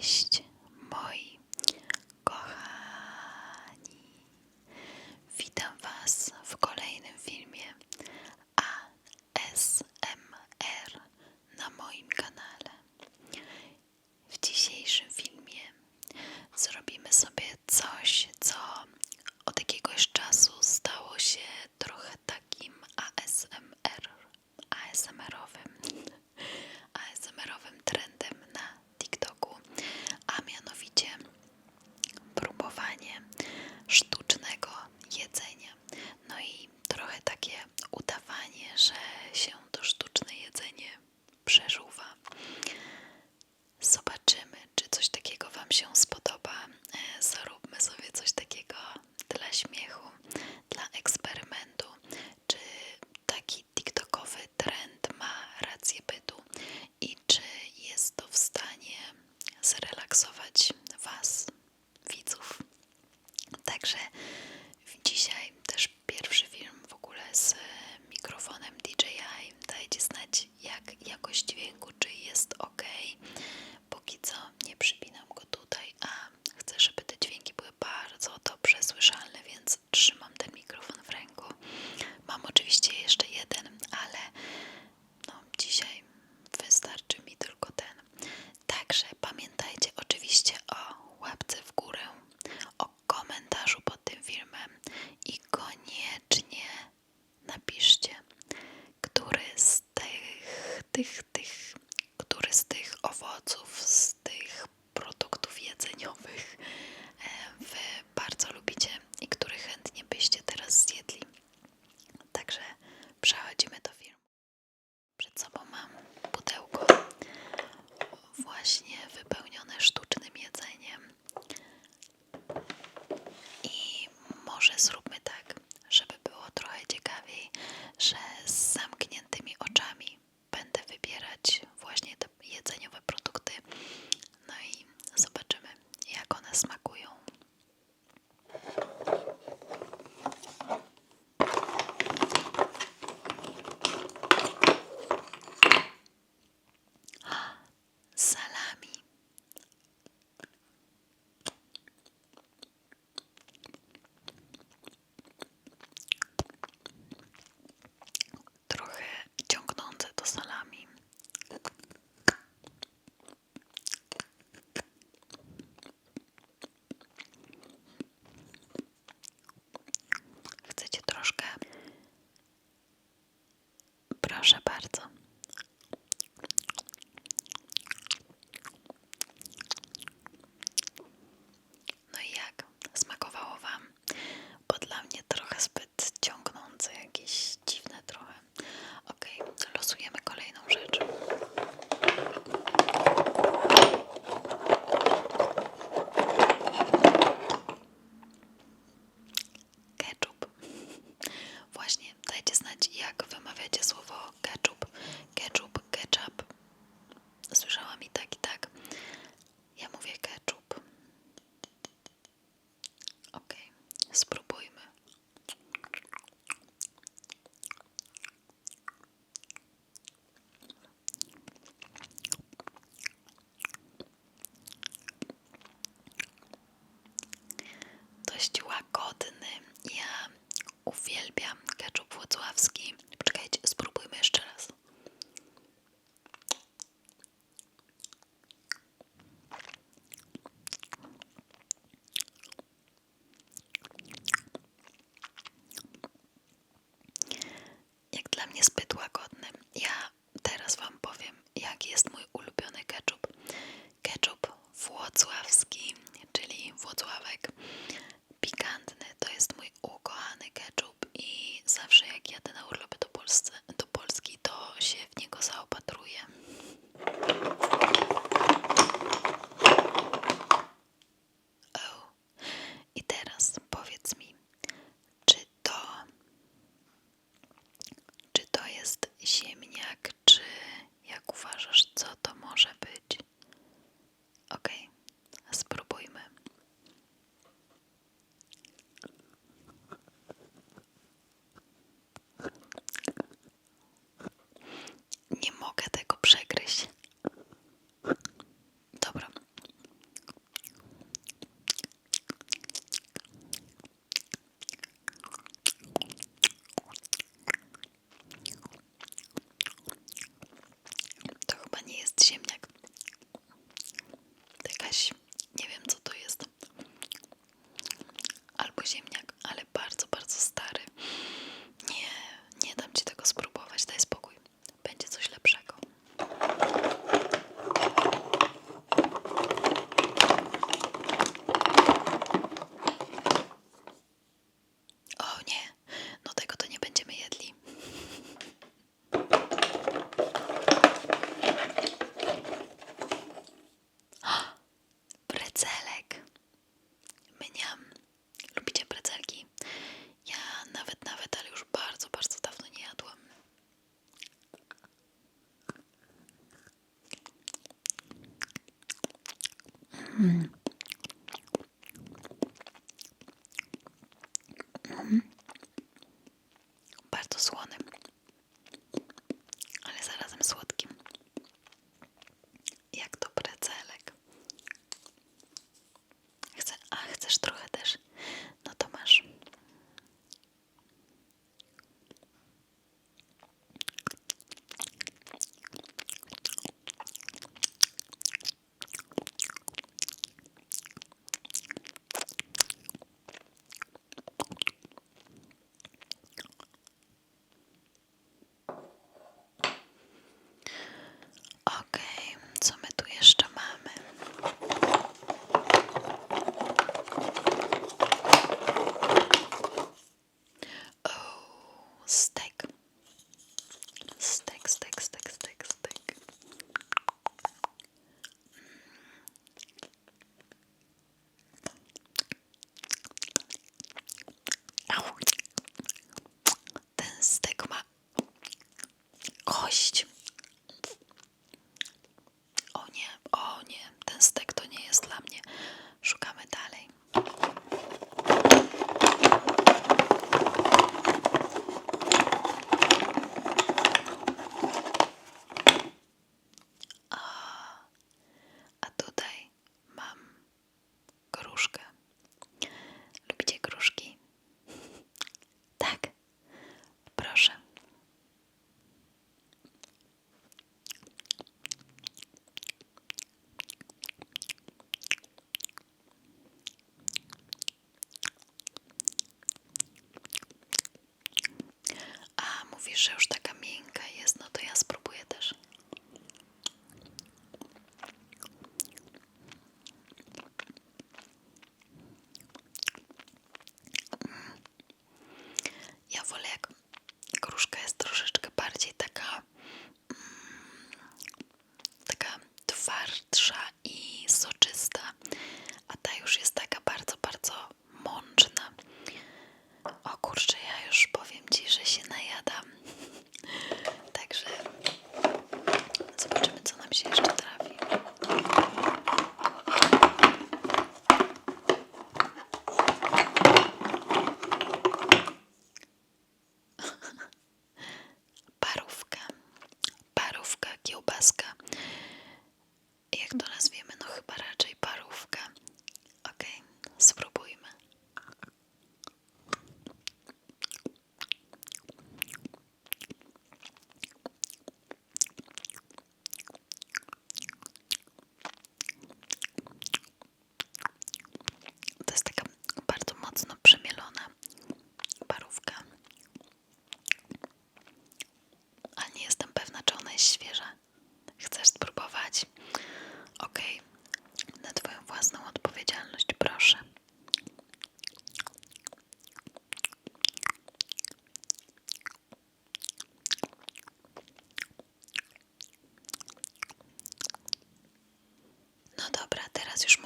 Cześć. es niezbyt łagodnym. Ja teraz Wam powiem, jaki jest mój ulubiony ketchup. Ketchup włocławski, czyli włocławek pikantny, to jest mój ukochany ketchup i zawsze jak jadę na urlopy do, Polsce, do Polski, to się w niego zaopatruję. ziemniaka. miłość.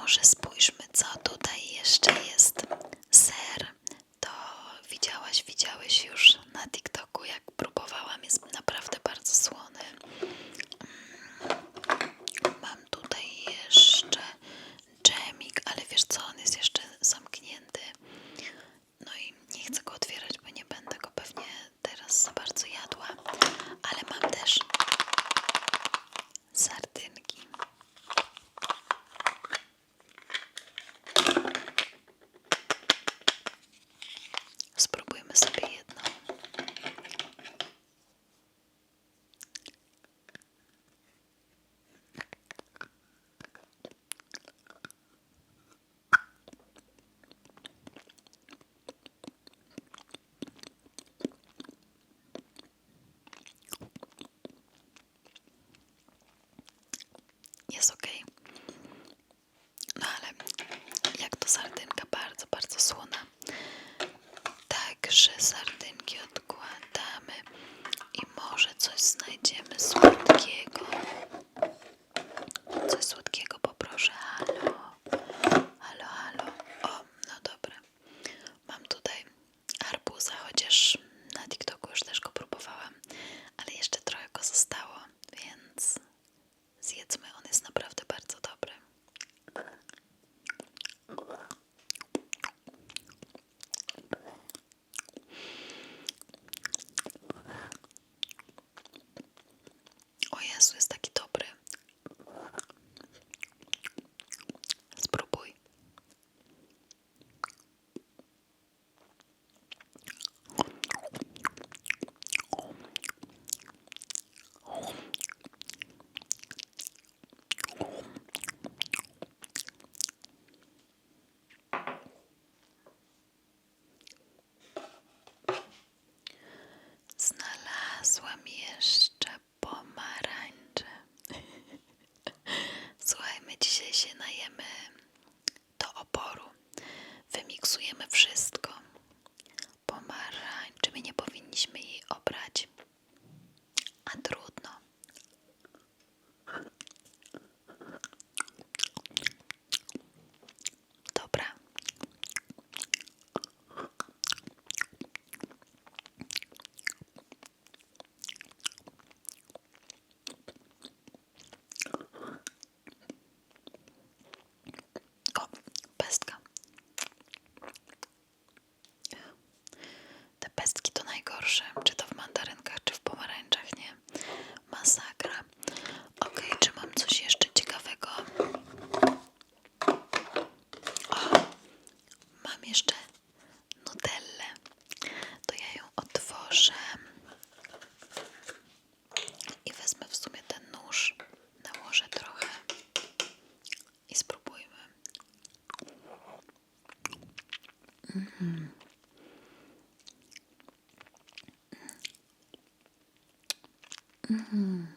Może spójrzmy, co tutaj jeszcze jest. 嗯。